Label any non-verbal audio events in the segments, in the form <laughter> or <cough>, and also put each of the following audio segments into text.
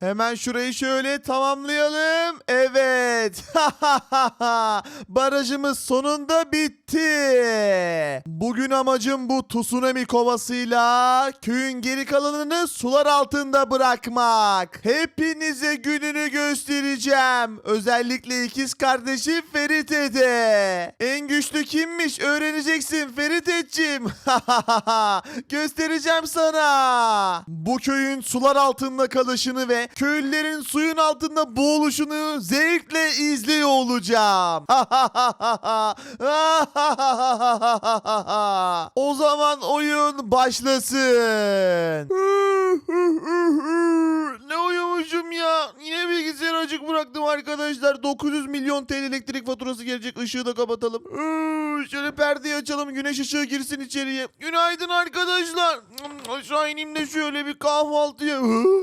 Hemen şurayı şöyle tamamlayalım. Evet. <laughs> Barajımız sonunda bitti. Bugün amacım bu tsunami kovasıyla köyün geri kalanını sular altında bırakmak. Hepinize gününü göstereceğim. Özellikle ikiz kardeşim Ferit'e de. En güçlü kimmiş öğreneceksin Ferit'ciğim. <laughs> Göstereceğim sana. Bu köyün sular altında kalışını ve köylülerin suyun altında boğuluşunu zevkle izliyor olacağım. <laughs> o zaman oyun başlasın. ne uyumuşum ya. Yine bilgisayarı açık bıraktım arkadaşlar. 900 milyon TL elektrik faturası gelecek. Işığı da kapatalım. Şöyle perdeyi açalım. Güneş ışığı girsin içeriye. Günaydın arkadaşlar. Aşağı ineyim de şöyle bir kahvaltıya.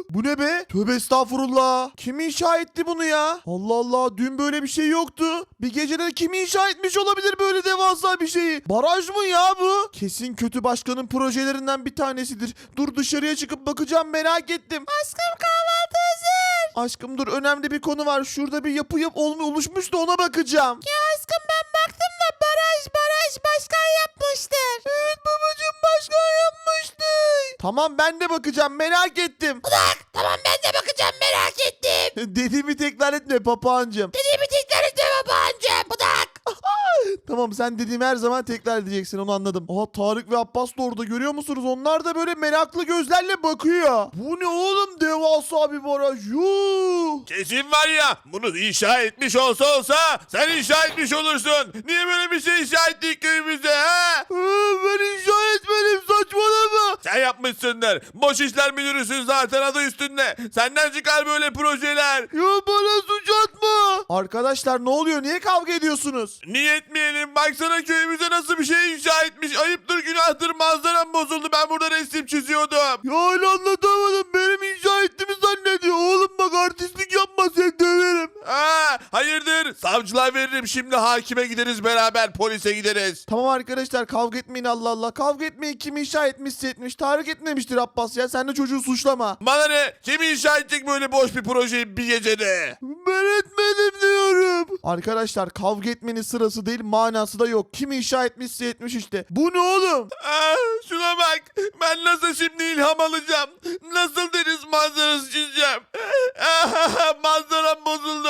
Bu ne be? Tövbe estağfurullah. Kim inşa etti bunu ya? Allah Allah. Dün böyle bir şey yoktu. Bir gecede kim inşa etmiş olabilir böyle devasa bir şeyi? Baraj mı ya bu? Kesin kötü başkanın projelerinden bir tanesidir. Dur dışarıya çıkıp bakacağım merak ettim. Aşkım kahvaltı hazır. Aşkım dur önemli bir konu var. Şurada bir yapı yap olmu oluşmuş da ona bakacağım. Ya aşkım ben baktım da baraj baraj başkan yapmıştır. Evet babacığım başkan yapmıştır. Tamam ben de bakacağım merak ettim. Tamam ben de bakacağım merak ettim. <laughs> Dediğimi tekrar etme papağancığım. Dediğimi tekrar etme babaancım. Budak. Tamam sen dediğimi her zaman tekrar edeceksin onu anladım. Aha Tarık ve Abbas da orada görüyor musunuz? Onlar da böyle meraklı gözlerle bakıyor. Bu ne oğlum devasa bir baraj. Yuh. Kesin var ya bunu inşa etmiş olsa olsa sen inşa etmiş olursun. Niye böyle bir şey inşa ettik köyümüzde ha? Ben inşa etmedim saçmalama. Sen yapmışsındır. Boş işler müdürüsün zaten adı üstünde. Senden çıkar böyle projeler. Ya bana suç atma. Arkadaşlar ne oluyor? Niye kavga ediyorsunuz? Niye etmeyelim? Baksana köyümüze nasıl bir şey inşa etmiş. Ayıptır günahtır manzaram bozuldu. Ben burada resim çiziyordum. Ya hala anlatamadım. Benim inşa ettiğimi zannediyor. Oğlum bak artistlik yapma sen döverim. Ha, hayırdır? Savcılığa veririm. Şimdi hakime gideriz beraber. Polise gideriz. Tamam arkadaşlar kavga etmeyin Allah Allah. Kavga etmeyin kim inşa etmişse etmiş. Tarık etmemiştir Abbas ya. Sen de çocuğu suçlama. Bana ne? Kim inşa edecek böyle boş bir projeyi bir gecede? Ben etmedim diyorum. Arkadaşlar kavga etmenin sırası değil manası da yok. Kim inşa etmişse etmiş işte. Bu ne oğlum? Ah, şuna bak. Ben nasıl şimdi ilham alacağım? Nasıl deniz manzarası çizeceğim? Ah, <laughs> manzaram bozuldu.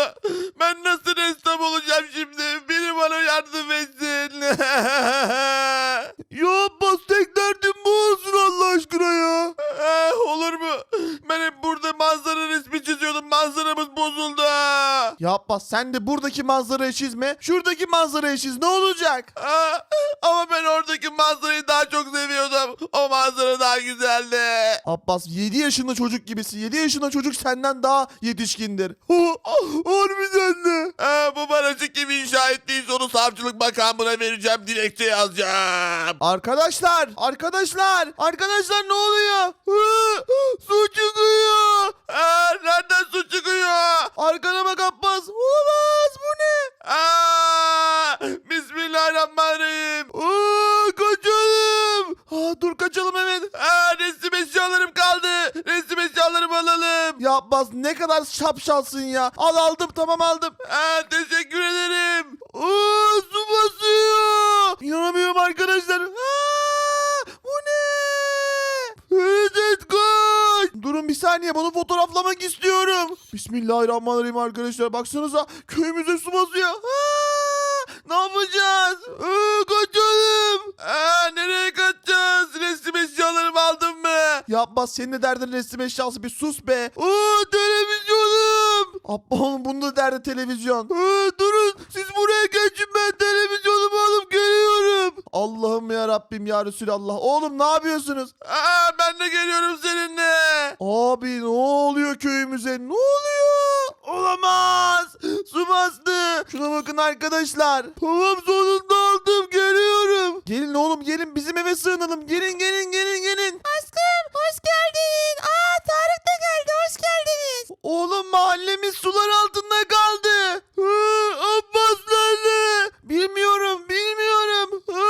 Ben nasıl ressam olacağım şimdi? Biri bana yardım etsin. <laughs> Ya Abbas tek derdim bu olsun Allah aşkına ya. Ah, olur mu? Ben hep burada manzara resmi çiziyordum. Manzaramız bozuldu. Ya Abbas sen de buradaki manzarayı çizme. Şuradaki manzarayı çiz ne olacak? Ah, ama ben oradaki manzarayı daha çok seviyordum. O manzara daha güzeldi. Abbas 7 yaşında çocuk gibisin. 7 yaşında çocuk senden daha yetişkindir. Harbiden de. Ah, bu barajı kim inşa ettiyse onu savcılık makamına vereceğim. Dilekçe yazacağım. Arkadaşlar, arkadaşlar, arkadaşlar ne oluyor? Hı, Su çıkıyor. Ah, nereden su çıkıyor? Arkana bak Abbas. Olamaz bu ne? Ah, Bismillahirrahmanirrahim. Aa. Aa, dur kaçalım evet. Ah, resim eşyalarım kaldı. Resim eşyalarımı alalım. Ya Abbas ne kadar şapşalsın ya. Al aldım tamam aldım. Ah, teşekkür ederim. Aa, su basıyor. İnanamıyorum arkadaşlar. Aa, bu ne? Evet kaç. Durun bir saniye bunu fotoğraflamak istiyorum. Bismillahirrahmanirrahim arkadaşlar. Baksanıza köyümüze su basıyor. Aa, ne yapacağız? Aa, kaçalım. Ah, nereye kaçacağız? Resim eşyalarımı aldın mı? Ya Abbas senin de derdin resim eşyası bir sus be. Aa televizyonum. Abba oğlum bunun da derdi televizyon. Aa, durun siz buraya geçin ben televizyonumu alıp geliyorum. Allah'ım ya Rabbim ya Resulallah. Oğlum ne yapıyorsunuz? Ah, ben de geliyorum seninle. Abi ne oluyor köyümüze? Ne oluyor? Olamaz. Su bastı. Şuna bakın arkadaşlar. Tamam sonunda aldım geliyorum. Gelin oğlum gelin bizim eve sığınalım. Gelin gelin gelin gelin. Aşkım hoş geldin. Aa Tarık da geldi hoş geldiniz. Oğlum mahallemiz sular altında kaldı. Hı, Abbas nerede? Bilmiyorum bilmiyorum. Hı,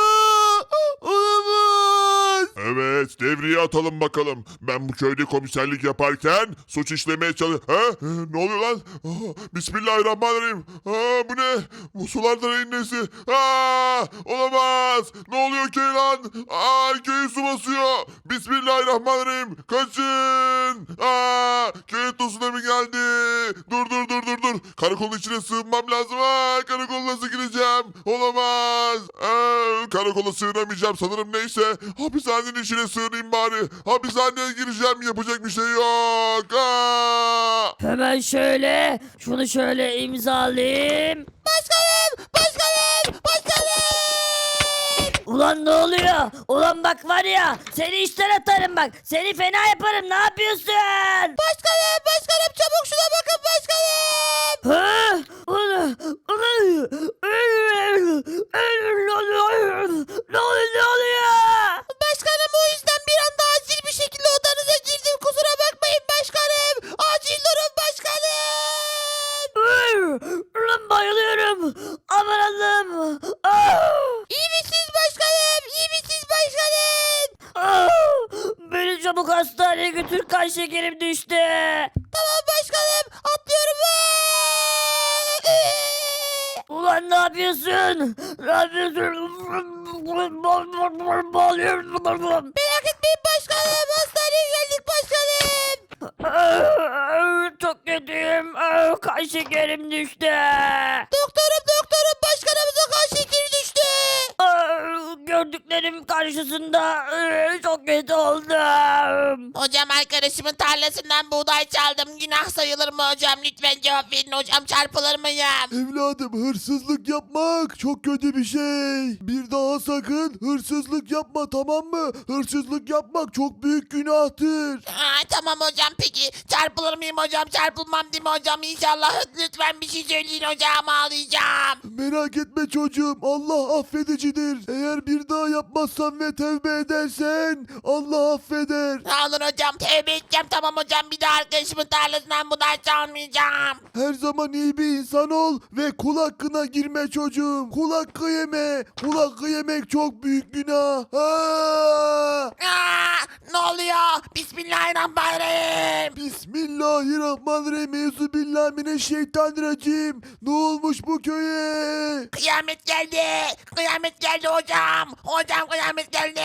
olamaz. Evet devriye atalım bakalım. Ben bu köyde komiserlik yaparken suç işlemeye çalış... Ha? Ne oluyor lan? Bismillahirrahmanirrahim. Aa, bu ne? Bu sulardan neyin nesi? Aa, olamaz. Ne oluyor köy lan? Aa, köyü su basıyor. Bismillahirrahmanirrahim. Kaçın. Aa, köye tsunami geldi. Dur dur dur dur dur. Karakolun içine sığınmam lazım. Aa, karakola nasıl gireceğim? Olamaz. Aa, karakola sığınamayacağım sanırım neyse. Hapishanenin içine sığınayım bari. Hapishaneye gireceğim yapacak bir şey yok. Aa! Hemen şöyle şunu şöyle imzalayayım. Başkanım! Başkanım! Başkanım! Ulan ne oluyor? Ulan bak var ya seni işten atarım bak. Seni fena yaparım ne yapıyorsun? Başkanım! Başkanım! Çabuk şuna bakın başkanım! Hı? Ulan- ulan- Ne oluyor ne oluyor? Ulan bayılıyorum. Aman Allah'ım. Ah! İyi misiniz başkanım? İyi misiniz başkanım? Ah! Beni çabuk hastaneye götür kan şekerim düştü. Tamam başkanım. Atlıyorum. Ulan ne yapıyorsun? Ne yapıyorsun? Bağlıyorum. Merak etmeyin başkanım. Hastaneye geldik başkanım kötüyüm. Ah, kan düştü. Doktorum Gördüklerim karşısında çok kötü oldum. Hocam arkadaşımın tarlasından buğday çaldım. Günah sayılır mı hocam? Lütfen cevap verin hocam. Çarpılır mıyım? Evladım hırsızlık yapmak çok kötü bir şey. Bir daha sakın hırsızlık yapma tamam mı? Hırsızlık yapmak çok büyük günahtır. Aa, tamam hocam peki. Çarpılır mıyım hocam? Çarpılmam değil mi hocam? İnşallah lütfen bir şey söyleyin hocam ağlayacağım. Merak etme çocuğum Allah affedicidir. Eğer bir daha yapmazsan ve tevbe edersen Allah affeder. Sağ olun hocam. Tövbe edeceğim tamam hocam. Bir daha arkadaşımın tarlasından buğday çalmayacağım. Her zaman iyi bir insan ol ve kul hakkına girme çocuğum. Kul hakkı yeme. Kul hakkı yemek çok büyük günah. Aa! Aa, ne oluyor? Bismillahirrahmanirrahim. Bismillahirrahmanirrahim. Euzubillahimineşşeytanirracim. Ne olmuş bu köye? Kıyamet geldi. Kıyamet geldi hocam. Hocam kıyamet geldi.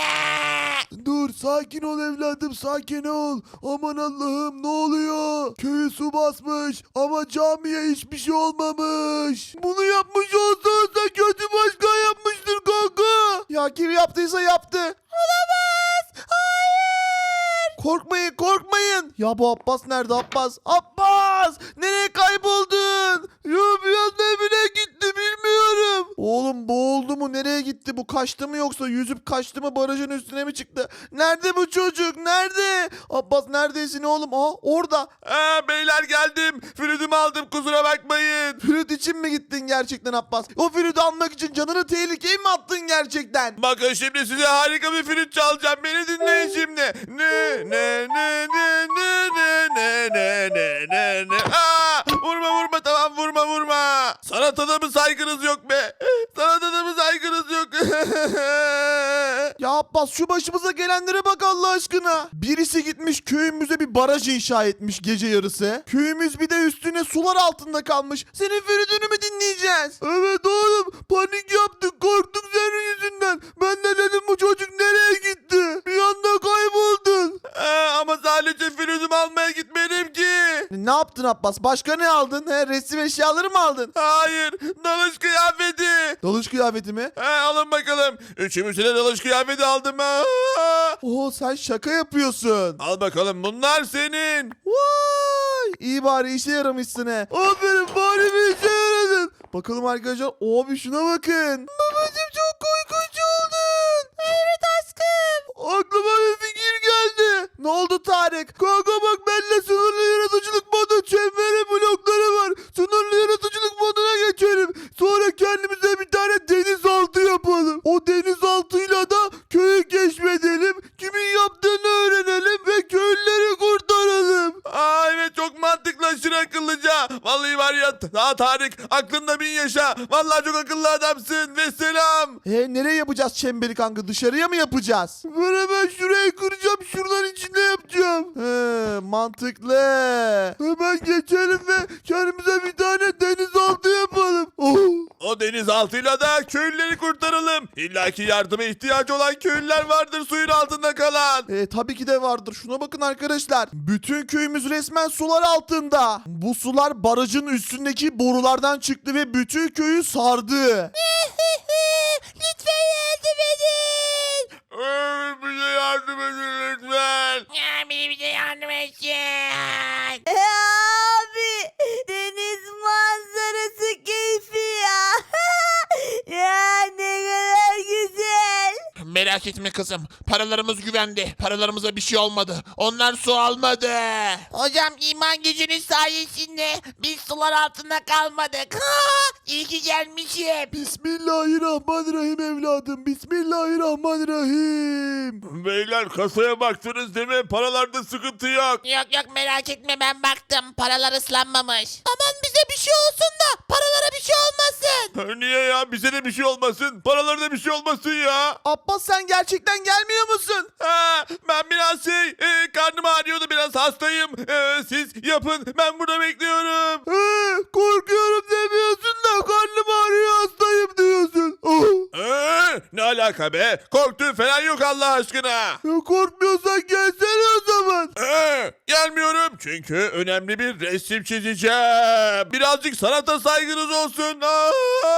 Dur sakin ol evladım sakin ol. Aman Allah'ım ne oluyor? Köyü su basmış ama camiye hiçbir şey olmamış. Bunu yapmış olsa olsa kötü başkan yapmıştır kanka. Ya kim yaptıysa yaptı. Olamaz. Hayır. Korkmayın korkmayın. Ya bu Abbas nerede Abbas? Abbas nereye kayboldun? Ya bir anda evine gitti bilmiyorum. Oğlum boğuldu mu nereye gitti bu kaçtı mı yoksa yüzüp kaçtı mı barajın üstüne mi çıktı? Nerede bu çocuk nerede? Abbas neredesin oğlum? Aha orada. Aa, beyler geldim. Flütümü aldım kusura bakmayın. Flüt için mi gittin gerçekten Abbas? O flütü almak için canını tehlikeye mi attın gerçekten? Bakın şimdi size harika bir flüt çalacağım. Beni dinleyin şimdi. Ne ne ne ne ne ne ne ne ne ne ne. Aa, vurma vurma tamam vurma vurma. Sanata mı saygınız yok be? Sanata mı saygınız yok? <laughs> Ya Abbas şu başımıza gelenlere bak Allah aşkına. Birisi gitmiş köyümüze bir baraj inşa etmiş gece yarısı. Köyümüz bir de üstüne sular altında kalmış. Senin Feridun'u mu dinleyeceğiz? Evet oğlum panik yaptık korktuk senin yüzünden. Ben de dedim bu çocuk nereye gitti? Bir anda kayboldun. Aa, ama sadece flütümü almaya gitmedim ki. Ne yaptın Abbas? Başka ne aldın? He, resim eşyaları mı aldın? Hayır dalış kıyafeti. Dalış kıyafeti mi? Ha, alın bakalım. Üçümüzü de dalış kıyafeti aldım. Aa! Oo sen şaka yapıyorsun. Al bakalım bunlar senin. Vay! İyi bari işe yaramışsın he. Aferin bari bir işe yaradın. Bakalım arkadaşlar. Abi şuna bakın. Babacım çok korkunç oldun. Evet aşkım. Aklıma bir fikir geldi. Ne oldu Tarık? Kanka bak adamsın ve selam. E nereye yapacağız çemberi kanka? Dışarıya mı yapacağız? Ben hemen şurayı kıracağım. Şuradan içinde yapacağım. He mantıklı. İlla ki yardıma ihtiyacı olan köylüler vardır suyun altında kalan. E, tabii ki de vardır. Şuna bakın arkadaşlar. Bütün köyümüz resmen sular altında. Bu sular barajın üstündeki borulardan çıktı ve bütün köyü sardı. <laughs> Lütfen yardım edin. Ee, bize yardım edin lütfen. Ya biri bize yardım etsin. Merak etme kızım. Paralarımız güvende. Paralarımıza bir şey olmadı. Onlar su almadı. Hocam iman gücünüz sayesinde biz sular altında kalmadık. Ha, <laughs> iyi ki gelmişim. Bismillahirrahmanirrahim evladım. Bismillahirrahmanirrahim. Beyler kasaya baktınız değil mi? Paralarda sıkıntı yok. Yok yok merak etme ben baktım. Paralar ıslanmamış. Aman bize bir şey olsun da paralara bir şey olmasın. Niye ya? Bize de bir şey olmasın. Paralarda bir şey olmasın ya. Abbas sen gerçekten gelmiyor musun? Ha, ben biraz şey, e, karnım ağrıyordu biraz hastayım. E, siz yapın, ben burada bekliyorum. He, korkuyorum demiyorsun da karnım ağrıyor hastayım diyorsun. Oh. Ee, ne alaka be? Korktuğun falan yok Allah aşkına. Ya korkmuyorsan gelsene o zaman. Ee, gelmiyorum çünkü önemli bir resim çizeceğim. Birazcık sanata saygınız olsun. Aa!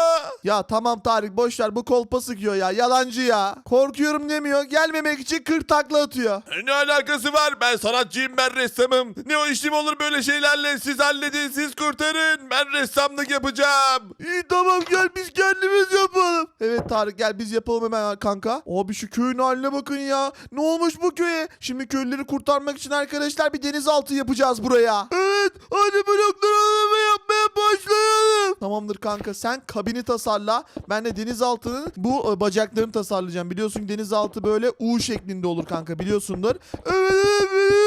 Ya tamam Tarık boş ver bu kolpa sıkıyor ya yalancı ya. Korkuyorum demiyor gelmemek için 40 takla atıyor. Ne alakası var? Ben sanatçıyım, ben ressamım. Ne o işim olur böyle şeylerle? Siz halledin, siz kurtarın. Ben ressamlık yapacağım. İyi Tarık gel biz yapalım hemen kanka. Abi şu köyün haline bakın ya. Ne olmuş bu köye? Şimdi köylüleri kurtarmak için arkadaşlar bir denizaltı yapacağız buraya. Evet hadi blokları alımı yapmaya başlayalım. Tamamdır kanka sen kabini tasarla. Ben de denizaltının bu e, bacaklarını tasarlayacağım. Biliyorsun denizaltı böyle U şeklinde olur kanka biliyorsundur. Evet evet biliyorum.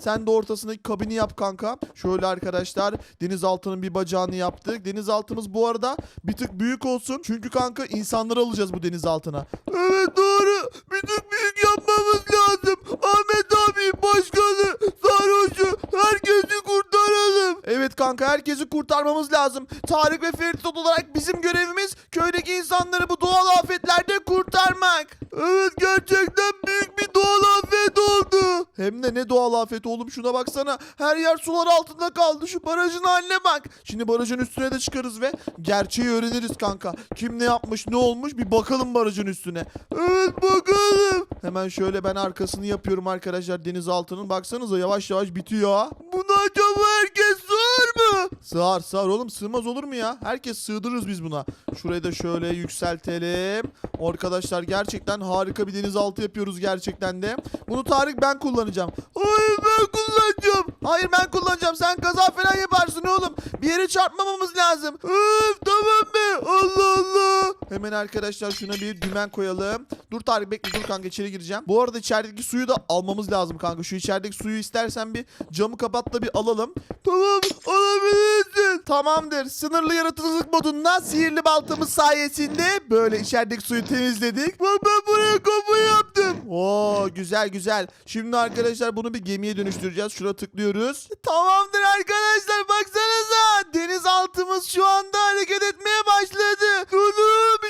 Sen de ortasındaki kabini yap kanka. Şöyle arkadaşlar denizaltının bir bacağını yaptık. Denizaltımız bu arada bir tık büyük olsun. Çünkü kanka insanları alacağız bu denizaltına. Evet doğru. Bir tık büyük yapmamız lazım. Ahmet abi, başkanı, sarhoşu herkesi kurtaralım. Evet kanka herkesi kurtarmamız lazım. Tarık ve Ferit olarak bizim görevimiz köydeki insanları bu doğal afetlerde kurtarmak. Evet gerçekten büyük Hem de ne doğal afet oğlum şuna baksana. Her yer sular altında kaldı. Şu barajın haline bak. Şimdi barajın üstüne de çıkarız ve gerçeği öğreniriz kanka. Kim ne yapmış ne olmuş bir bakalım barajın üstüne. Evet bakalım. Hemen şöyle ben arkasını yapıyorum arkadaşlar denizaltının. Baksanıza yavaş yavaş bitiyor. Bunu acaba herkes sığar mı? Sığar sığar oğlum sığmaz olur mu ya? Herkes sığdırırız biz buna. Şurayı da şöyle yükseltelim. Arkadaşlar gerçekten harika bir denizaltı yapıyoruz gerçekten de. Bunu Tarık ben kullanacağım. Hayır ben kullanacağım. Hayır ben kullanacağım. Sen kaza falan yaparsın oğlum. Bir yere çarpmamamız lazım. Öf tamam be. Allah Allah. Hemen arkadaşlar şuna bir dümen koyalım. Dur Tarık bekle dur kanka içeri gireceğim. Bu arada içerideki suyu da almamız lazım kanka. Şu içerideki suyu istersen bir camı kapat da bir alalım. Tamam alabilirsin. Tamamdır. Sınırlı yaratıcılık modunda sihirli baltamız sayesinde böyle içerideki suyu temizledik. Ben buraya kapı yaptım. Oo güzel güzel. Şimdi arkadaşlar bunu bir gemiye dönüştüreceğiz. Şuraya tıklıyoruz. Tamamdır arkadaşlar baksanıza. Denizaltımız şu anda hareket etmeye başladı. Daha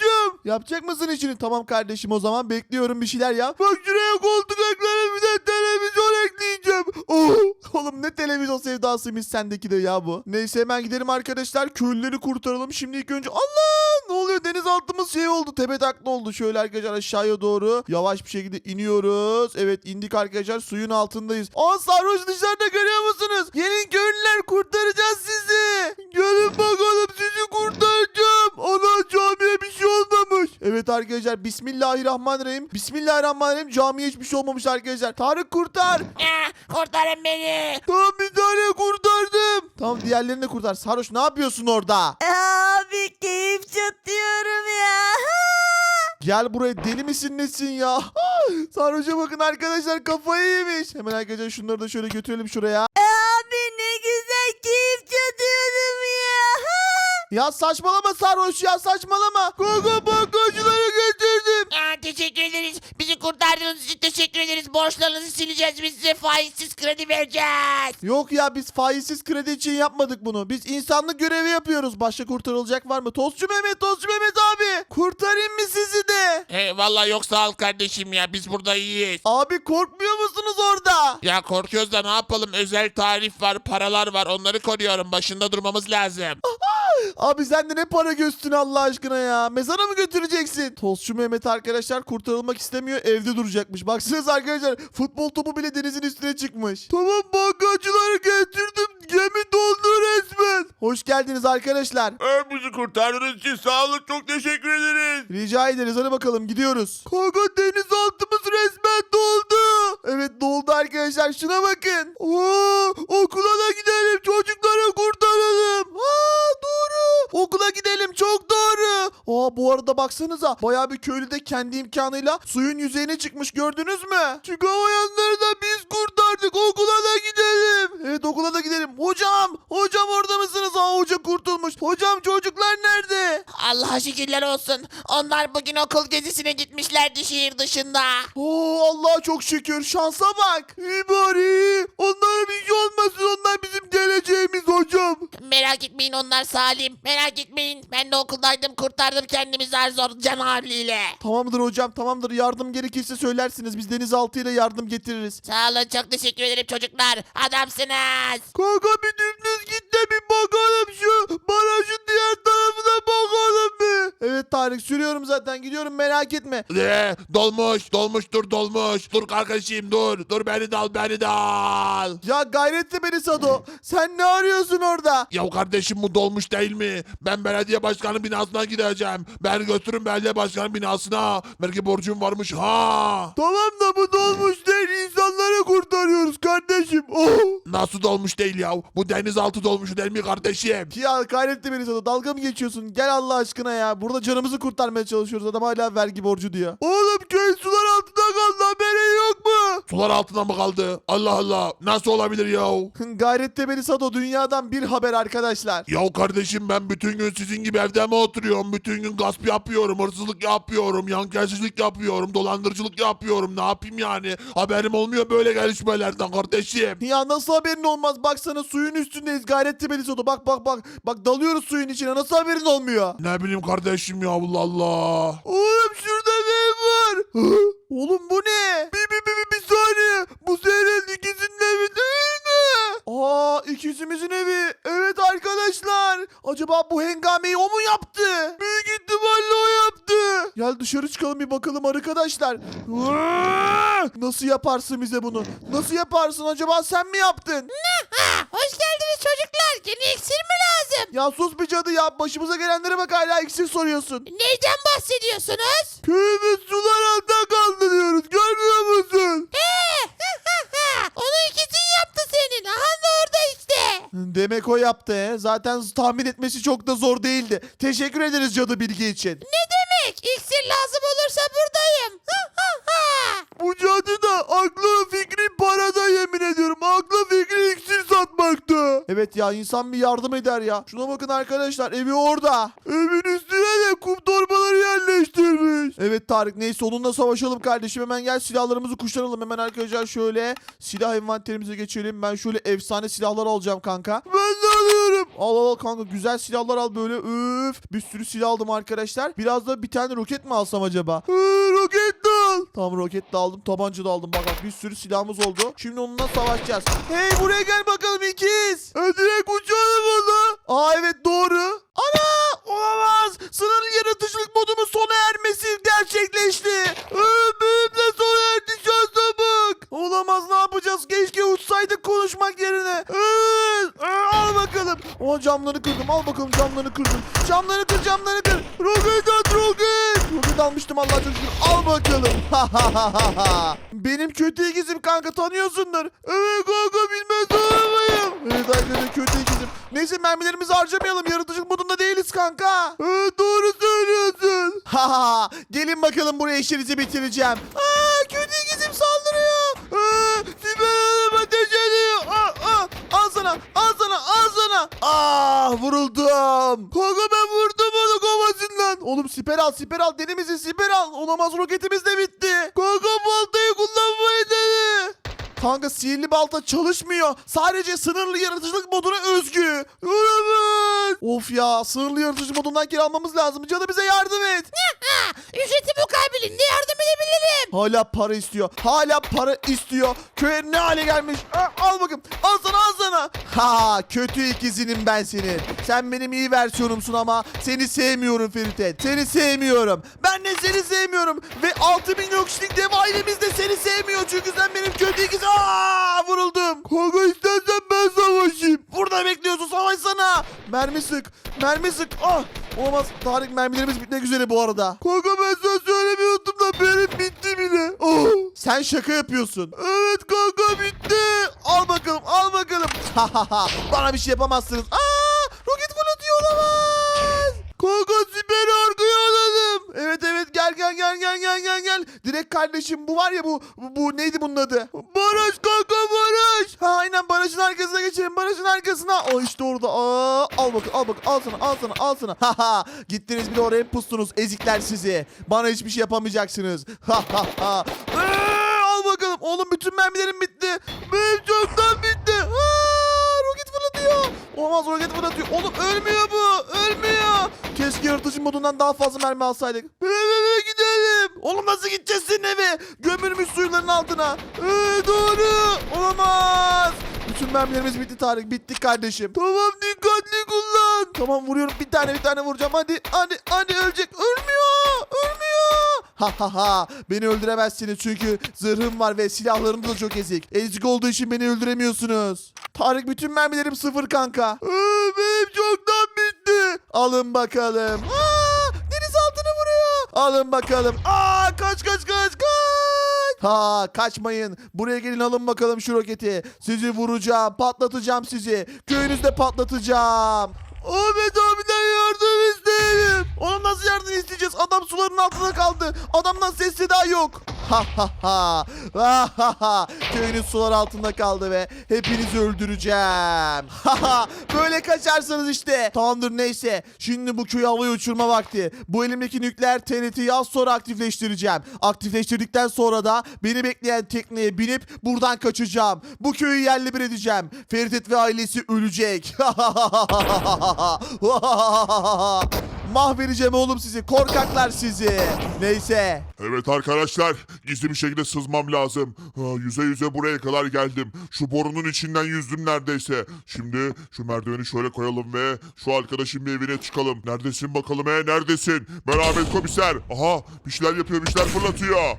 yapacağım. Yapacak mısın işini? Tamam kardeşim o zaman bekliyorum bir şeyler yap. Bak şuraya koltuk eklerim bir de televizyon ekleyeceğim. Oh, <laughs> oğlum ne televizyon sevdasıymış sendeki de ya bu. Neyse hemen gidelim arkadaşlar. Köylüleri kurtaralım. Şimdi ilk önce Allah ne oluyor denizaltımız şey oldu. Tepe takla oldu. Şöyle arkadaşlar aşağıya doğru yavaş bir şekilde iniyoruz. Evet indik arkadaşlar suyun altındayız. Aa sarhoş dışarıda görüyor musunuz? Gelin köylüler kurtaracağız sizi. Gelin bakalım sizi kurtaracağım. Ana camiye bir şey olmamış. Evet arkadaşlar bismillahirrahmanirrahim. Bismillahirrahmanirrahim camiye hiçbir şey olmamış arkadaşlar. Tarık kurtar. Eh, kurtarın beni. Tamam bir tane kurtardım. Tamam diğerlerini de kurtar. Sarhoş ne yapıyorsun orada? Abi keyif çatıyorum ya. Gel buraya deli misin nesin ya? <laughs> Sarhoş'a bakın arkadaşlar kafayı yemiş. Hemen arkadaşlar şunları da şöyle götürelim şuraya. Abi ne güzel keyif çatıyorum ya saçmalama sarhoş ya saçmalama. Gogo bankacıları getirdim. Aa, teşekkür ederiz. Bizi kurtardığınız için teşekkür ederiz. Borçlarınızı sileceğiz. Biz size faizsiz kredi vereceğiz. Yok ya biz faizsiz kredi için yapmadık bunu. Biz insanlık görevi yapıyoruz. Başka kurtarılacak var mı? Tostçu Mehmet, Tostçu Mehmet abi. Kurtarayım mı sizi de? He, vallahi yok sağ ol kardeşim ya. Biz burada iyiyiz. Abi korkmuyor musunuz orada? Ya korkuyoruz da ne yapalım? Özel tarif var, paralar var. Onları koruyorum. Başında durmamız lazım. Abi sen de ne para göstün Allah aşkına ya. Mezara mı götüreceksin? Tostçu Mehmet arkadaşlar kurtarılmak istemiyor. Evde duracakmış. Baksanıza arkadaşlar futbol topu bile denizin üstüne çıkmış. Tamam bankacıları getirdim. Gemi doldu resmen. Hoş geldiniz arkadaşlar. Ee, bizi kurtardığınız için sağ olun. Çok teşekkür ederiz. Rica ederiz hadi bakalım gidiyoruz. Kanka denizaltımız resmen doldu. Evet doldu arkadaşlar şuna bakın. Oo, okula da gidelim çocukları kurtaralım. Aa, doğru. Okula gidelim çok doğru. Aa, bu arada baksanıza bayağı bir köylü de kendi imkanıyla suyun yüzeyine çıkmış gördünüz mü? Çıkamayanları da biz kurtardık okula da gidelim. Evet okula da gidelim. Hocam hocam orada mısınız? Aa, hoca kurtulmuş. Hocam çocuklar nerede? Allah'a şükürler olsun. Onlar bugün okul gezisine gitmişlerdi şehir dışında. Oo Allah'a çok şükür. Şansa bak. İyi bari. Onlara bir şey olmasın. Onlar bizim geleceğimiz hocam. Merak etmeyin onlar salim. Merak etmeyin. Ben de okuldaydım kurtardım kendimi zar zor can havliyle. Tamamdır hocam tamamdır. Yardım gerekirse söylersiniz. Biz denizaltı ile yardım getiririz. Sağ olun çok teşekkür ederim çocuklar. Adamsınız. Kanka bir dümdüz git de bir bakalım Tarık sürüyorum zaten gidiyorum merak etme. Ne? Dolmuş, dolmuştur dolmuş. Dur kardeşim dur. Dur beni de al, beni de al. Ya gayretle beni Sado. Sen ne arıyorsun orada? Ya kardeşim bu dolmuş değil mi? Ben belediye başkanı binasına gideceğim. Beni götürün belediye başkanı binasına. Belki borcum varmış ha. Tamam da bu dolmuş değil insanları kurtarıyoruz kardeşim. Oh. Nasıl dolmuş değil ya? Bu denizaltı dolmuş değil mi kardeşim? Ya gayretli beni sana dalga mı geçiyorsun? Gel Allah aşkına ya. Burada canımızı kurtarmaya çalışıyoruz. Adam hala vergi borcu diyor. Oğlum köy sular altında kaldı haberin yok mu? Sular altında mı kaldı? Allah Allah. Nasıl olabilir ya? Gayretli beni Sado dünyadan bir haber arkadaşlar. Ya kardeşim ben bütün gün sizin gibi evde mi oturuyorum? Bütün gün gasp yapıyorum, hırsızlık yapıyorum, yankelsizlik yapıyorum, dolandırıcılık yapıyorum. Ne yapayım yani? Haberim olmuyor böyle gelişmelerden kardeşim. Ya nasıl haberin olmaz? Baksana suyun üstündeyiz. Gayretli beni Sado. Bak bak bak. Bak dalıyoruz suyun içine. Nasıl haberin olmuyor? Ne bileyim kardeşim ya Allah Allah. Oğlum şurada ne var? <gasps> Oğlum bu ne? Bir, bir, bir, bir, bir saniye. Bu Zeynel ikisinin evi değil Aa ikizimizin evi. Evet arkadaşlar. Acaba bu hengameyi o mu yaptı? Büyük ihtimalle o yaptı. Gel dışarı çıkalım bir bakalım arkadaşlar. Nasıl yaparsın bize bunu? Nasıl yaparsın? Acaba sen mi yaptın? Hoş geldiniz çocuklar. Yeni iksir mi lazım? Ya sus bir cadı ya. Başımıza gelenlere bak hala iksir soruyorsun. Neyden bahsediyorsunuz? Köyümüz sular altında kaldı diyoruz. Görmüyor musun? Onu ikizin yaptı senin. Aha da orada işte. Demek o yaptı. Zaten tahmin etmesi çok da zor değildi. Teşekkür ederiz cadı bilgi için. Ne demek? İksir lazım olursa buradayım. Bu cadı da aklı fikri parada yemin ediyorum. Aklı fikri iksir satmaktı. Evet ya insan bir yardım eder ya. Şuna bakın arkadaşlar evi orada. Evin üstüne de kum torbaları yerleştirmiş. Evet Tarık neyse onunla savaşalım kardeşim. Hemen gel silahlarımızı kuşanalım. Hemen arkadaşlar şöyle silah envanterimize geçelim. Ben şöyle efsane silahlar alacağım kanka. Ben de alıyorum. Al al al kanka güzel silahlar al böyle. Üf bir sürü silah aldım arkadaşlar. Biraz da bir tane roket mi alsam acaba? Hı, roket de al. Tamam roket de aldım. Tabanca da aldım. Bak bak bir sürü silahımız oldu. Şimdi onunla savaşacağız. Hey buraya gel bakalım ikiz. E, direkt uçalım onu. Aa evet doğru. Ana olamaz. Sınırlı yaratıcılık modumun sona ermesi gerçekleşti. Ee, benim de sona erdi. Olamaz ne yapacağız? Keşke uçsaydık konuşmak yerine. Ee, al bakalım. O camları kırdım. Al bakalım camlarını kırdım. Camlarını kır camlarını kır. Roket at roket. Roket almıştım Allah şükür. Al bakalım. <laughs> Benim kötü ikizim kanka tanıyorsundur. Evet kanka bilmez muyum? Evet arkadaşlar kötü ikizim. Neyse mermilerimizi harcamayalım. Yaratıcılık modunda değiliz kanka. Evet doğru söylüyorsun. <laughs> Gelin bakalım buraya işinizi bitireceğim. Aa kötü ikizim saldırıyor. Aa, Sibel Hanım ateş ediyor. Aa, aa, al sana al sana al sana. alsana. Aa vuruldum. Kanka ben vurdum onu kovasından. Oğlum siper al siper al deli misin siper al. Olamaz roketimiz de bitti. Kanka baltayı kullanmayı dene. Kanka sihirli balta çalışmıyor. Sadece sınırlı yaratıcılık moduna özgü. Olamaz. Of ya sınırlı yaratıcı modundan geri almamız lazım. Cadı bize yardım et. Ücreti mukabilinde yardım edebilirim. Hala para istiyor. Hala para istiyor. Köye ne hale gelmiş. Ha, al bakayım. Al sana al sana. Ha kötü ikizinim ben senin. Sen benim iyi versiyonumsun ama seni sevmiyorum Feritet. Seni sevmiyorum. Ben de seni sevmiyorum. Ve 6 milyon kişilik dev ailemiz de seni sevmiyor. Çünkü sen benim kötü ikiz. Aa vuruldum. Kanka istersen ben savaşayım. Burada bekliyorsun savaşsana. Mermi sık. Mermi sık. Ah. Olamaz. Tarık mermilerimiz bitmek üzere bu arada. Kanka ben sana söylemiyordum da benim bitti bile. Oh. Sen şaka yapıyorsun. Evet kanka bitti. Al bakalım al bakalım. Bana bir şey yapamazsınız. Aa, roket fırlatıyor olamaz. Kanka siper arkaya alalım. Evet evet gel gel gel gel gel gel gel. Direkt kardeşim bu var ya bu bu, neydi bunun adı? Baraj kanka baraj. Ha aynen barajın arkasına geçelim barajın arkasına. O işte orada. Bak al bak al sana al sana al sana. Ha ha. Gittiniz bir de oraya pustunuz ezikler sizi. Bana hiçbir şey yapamayacaksınız. Ha ha ha. Ee, al bakalım. Oğlum bütün mermilerim bitti. Benim çoktan bitti. Aa, roket fırlatıyor. Olmaz roket fırlatıyor. Oğlum ölmüyor bu. Ölmüyor. Keşke yaratıcı modundan daha fazla mermi alsaydık. Eve gidelim. Oğlum nasıl gideceğiz eve? Gömülmüş suyların altına. Ee, doğru. Olamaz. Bütün mermilerimiz bitti Tarık. Bittik kardeşim. Tamam dikkatli kullan. Tamam vuruyorum. Bir tane bir tane vuracağım. Hadi hadi hadi ölecek. Ölmüyor. Ölmüyor. Ha ha ha. Beni öldüremezsiniz çünkü zırhım var ve silahlarım da çok ezik. Ezik olduğu için beni öldüremiyorsunuz. Tarık bütün mermilerim sıfır kanka. Benim çoktan bitti. Alın bakalım. Aa, deniz altını vuruyor. Alın bakalım. Aa, kaç kaç kaç kaç. Ha kaçmayın. Buraya gelin alın bakalım şu roketi. Sizi vuracağım. Patlatacağım sizi. Köyünüzde patlatacağım. Ahmet abiden yardım isteyelim. Ona nasıl yardım isteyeceğiz? Adam suların altında kaldı. Adamdan ses seda yok. Ha ha ha. Ha ha ha. Köyünüz sular altında kaldı ve hepinizi öldüreceğim. Ha ha. Böyle kaçarsanız işte. Tamamdır neyse. Şimdi bu köyü havaya uçurma vakti. Bu elimdeki nükleer TNT'yi az sonra aktifleştireceğim. Aktifleştirdikten sonra da beni bekleyen tekneye binip buradan kaçacağım. Bu köyü yerli bir edeceğim. Feridet ve ailesi ölecek. Mahvedeceğim oğlum sizi. Korkaklar sizi. Neyse. Evet arkadaşlar gizli bir şekilde sızmam lazım. Ha, yüze yüze buraya kadar geldim. Şu borunun içinden yüzdüm neredeyse. Şimdi şu merdiveni şöyle koyalım ve şu arkadaşın bir evine çıkalım. Neredesin bakalım he neredesin? Ben Ahmet komiser. Aha bir şeyler yapıyor bir şeyler fırlatıyor. <laughs>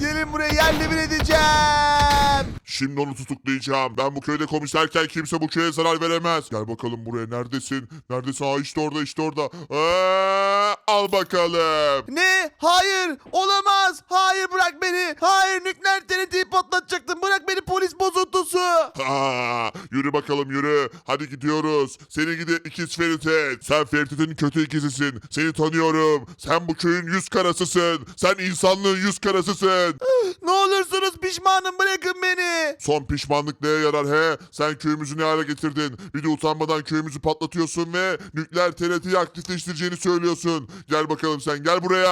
Gelin buraya yerli bir edeceğim. Şimdi onu tutuklayacağım. Ben bu köyde komiserken kimse bu köye zarar veremez. Gel bakalım buraya neredesin? Neredesin? Aa işte orada işte orada. Aa, al bakalım. Ne? Hayır. Olamaz. Hayır bırak beni. Hayır nükleer TNT'yi patlatacaktım. Bırak beni polis bozuntusu. Ha, yürü bakalım yürü. Hadi gidiyoruz. Seni gidi ikiz Feritet. Sen Ferit'in kötü ikizisin. Seni tanıyorum. Sen bu köyün yüz karasısın. Sen insanlığın yüz karasısın. Ne olursunuz pişmanım bırakın beni. Son pişmanlık neye yarar he? Sen köyümüzü ne hale getirdin? Bir de utanmadan köyümüzü patlatıyorsun ve nükleer TRT'yi aktifleştireceğini söylüyorsun. Gel bakalım sen gel buraya.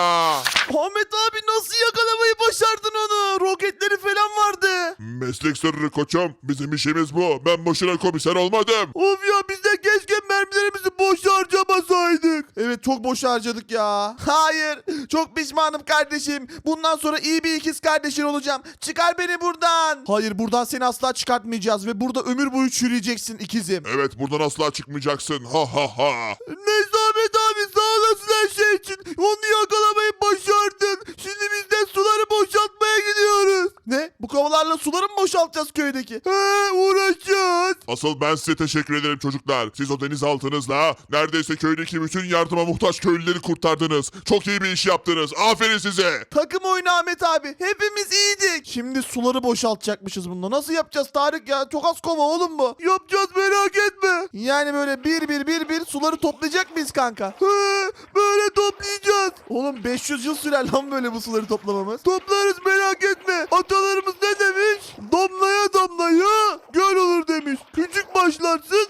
Ahmet abi nasıl yakalamayı başardın onu? Roketleri falan vardı. Meslek sırrı koçum. Bizim işimiz bu. Ben boşuna komiser olmadım. Of ya biz de keşke mermilerimizi boş harcamasaydık. Evet çok boş harcadık ya. Hayır çok pişmanım kardeşim. Bundan sonra iyi bir ikiz kardeşin olacağım. Çıkar beni buradan. Hayır buradan seni asla çıkartmayacağız ve burada ömür boyu çürüyeceksin ikizim. Evet buradan asla çıkmayacaksın. Ha ha ha. Neyse Ahmet abi sağ olasın her şey için. Onu yakalamayı başardın. Şimdi biz de suları boşaltmaya gidiyoruz. Ne? Bu kovalarla suları mı boşaltacağız köydeki? He uğraşacağız. Asıl ben size teşekkür ederim çocuklar. Siz o denizaltınızla neredeyse köydeki bütün yardıma muhtaç köylüleri kurtardınız. Çok iyi bir iş yaptınız. Aferin size. Takım oyunu Ahmet abi. Hepimiz iyiydik. Şimdi suları boşaltacakmışız bunda. Nasıl yapacağız Tarık ya? Çok az kova oğlum bu. Yapacağız merak etme. Yani böyle bir bir bir bir suları toplayacak mıyız kanka? He, böyle toplayacağız. Oğlum 500 yıl sürer lan böyle bu suları toplamamız. Toplarız merak etme. Atalarımız ne demiş? Damlaya damlaya göl olur demiş. Küçük başlarsın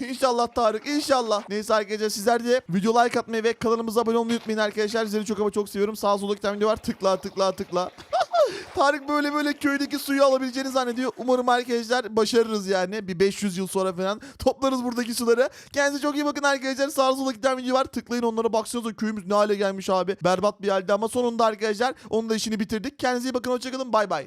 İnşallah Tarık inşallah. Neyse arkadaşlar sizler de video like atmayı ve kanalımıza abone olmayı unutmayın arkadaşlar. Sizleri çok ama çok seviyorum. Sağ solda iki tane video var. Tıkla tıkla tıkla. <laughs> Tarık böyle böyle köydeki suyu alabileceğini zannediyor. Umarım arkadaşlar başarırız yani. Bir 500 yıl sonra falan toplarız buradaki suları. Kendinize çok iyi bakın arkadaşlar. Sağ solda tane video var. Tıklayın onlara baksanıza köyümüz ne hale gelmiş abi. Berbat bir halde ama sonunda arkadaşlar onun da işini bitirdik. Kendinize iyi bakın. Hoşçakalın. Bay bay.